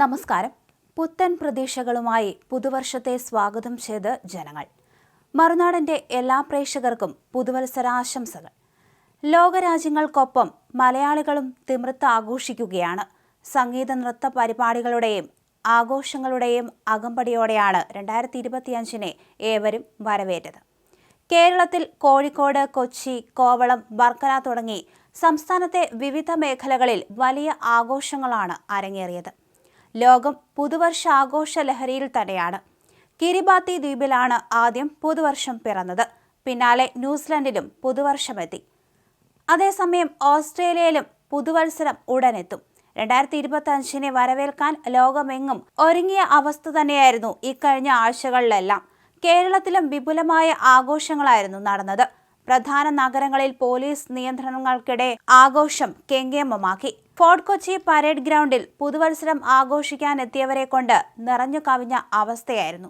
നമസ്കാരം. പുത്തൻ പ്രതീക്ഷകളുമായി പുതുവർഷത്തെ സ്വാഗതം ചെയ്ത് ജനങ്ങൾ. മറുനാടന്റെ എല്ലാ പ്രേക്ഷകർക്കും പുതുവത്സരാശംസകൾ. ലോകരാജ്യങ്ങൾക്കൊപ്പം മലയാളികളും തിമൃത്ത് ആഘോഷിക്കുകയാണ്. സംഗീത നൃത്ത പരിപാടികളുടെയും ആഘോഷങ്ങളുടെയും അകമ്പടിയോടെയാണ് രണ്ടായിരത്തി ഇരുപത്തിയഞ്ചിനെ ഏവരും വരവേറ്റത്. കേരളത്തിൽ കോഴിക്കോട് കൊച്ചി കോവളം വർക്കല തുടങ്ങി സംസ്ഥാനത്തെ വിവിധ മേഖലകളിൽ വലിയ ആഘോഷങ്ങളാണ് അരങ്ങേറിയത്. ലോകം പുതുവർഷാഘോഷ ലഹരിയിൽ തന്നെയാണ്. കിരിബാത്തി ദ്വീപിലാണ് ആദ്യം പുതുവർഷം പിറന്നത്. പിന്നാലെ ന്യൂസിലൻഡിലും പുതുവർഷമെത്തി. അതേസമയം ഓസ്ട്രേലിയയിലും പുതുവത്സരം ഉടനെത്തും. രണ്ടായിരത്തി ഇരുപത്തി അഞ്ചിനെ വരവേൽക്കാൻ ലോകമെങ്ങും ഒരുങ്ങിയ അവസ്ഥ തന്നെയായിരുന്നു ഇക്കഴിഞ്ഞ ആഴ്ചകളിലെല്ലാം. കേരളത്തിലും വിപുലമായ ആഘോഷങ്ങളായിരുന്നു നടന്നത്. പ്രധാന നഗരങ്ങളിൽ പോലീസ് നിയന്ത്രണങ്ങൾക്കിടെ ആഘോഷം കെങ്കേമമാക്കി. ഫോർട്ട് കൊച്ചി പരേഡ് ഗ്രൗണ്ടിൽ പുതുവത്സരം ആഘോഷിക്കാനെത്തിയവരെ കൊണ്ട് നിറഞ്ഞു കവിഞ്ഞ അവസ്ഥയായിരുന്നു.